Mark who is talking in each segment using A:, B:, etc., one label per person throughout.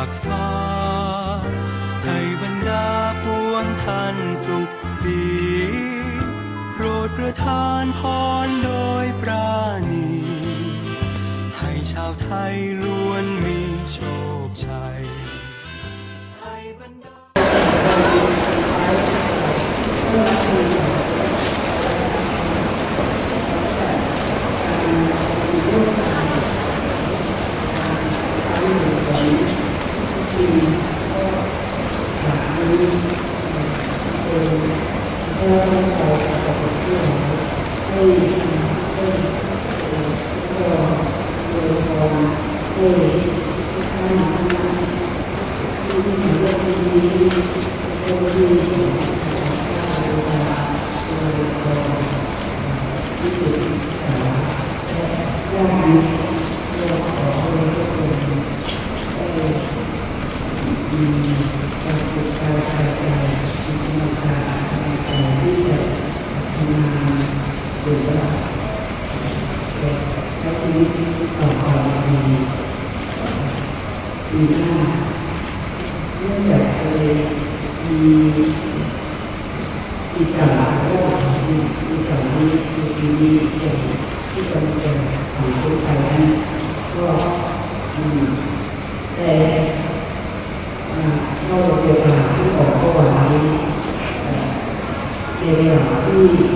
A: ากฟ้า ให้บรรดาปวงท่านสุขสีโปรดประทานพรโดยปราณี ให้ชาวไทยล้วนมีโชคชัยให้บรรดา
B: 二三二四二五二六 ก็คือต่อความดีดีมาเนื่องจากเคยมีมีจังหรื่างนี้มีจังหวะนี้มีที่งที่กำลังทุกไปนั้นก็แต่เข้าโรงพยาบาที่ออกเมื่อวานนี้เป็นหลังที่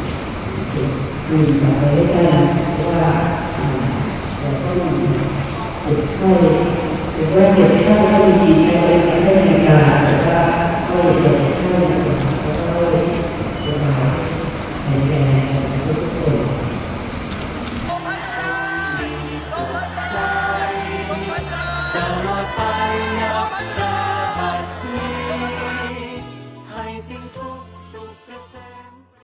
B: คุณจะไว้ได้ว่าเราต้องเจ็บไข้หรือว่าเจ็บไข้ก็ดีใช้ได้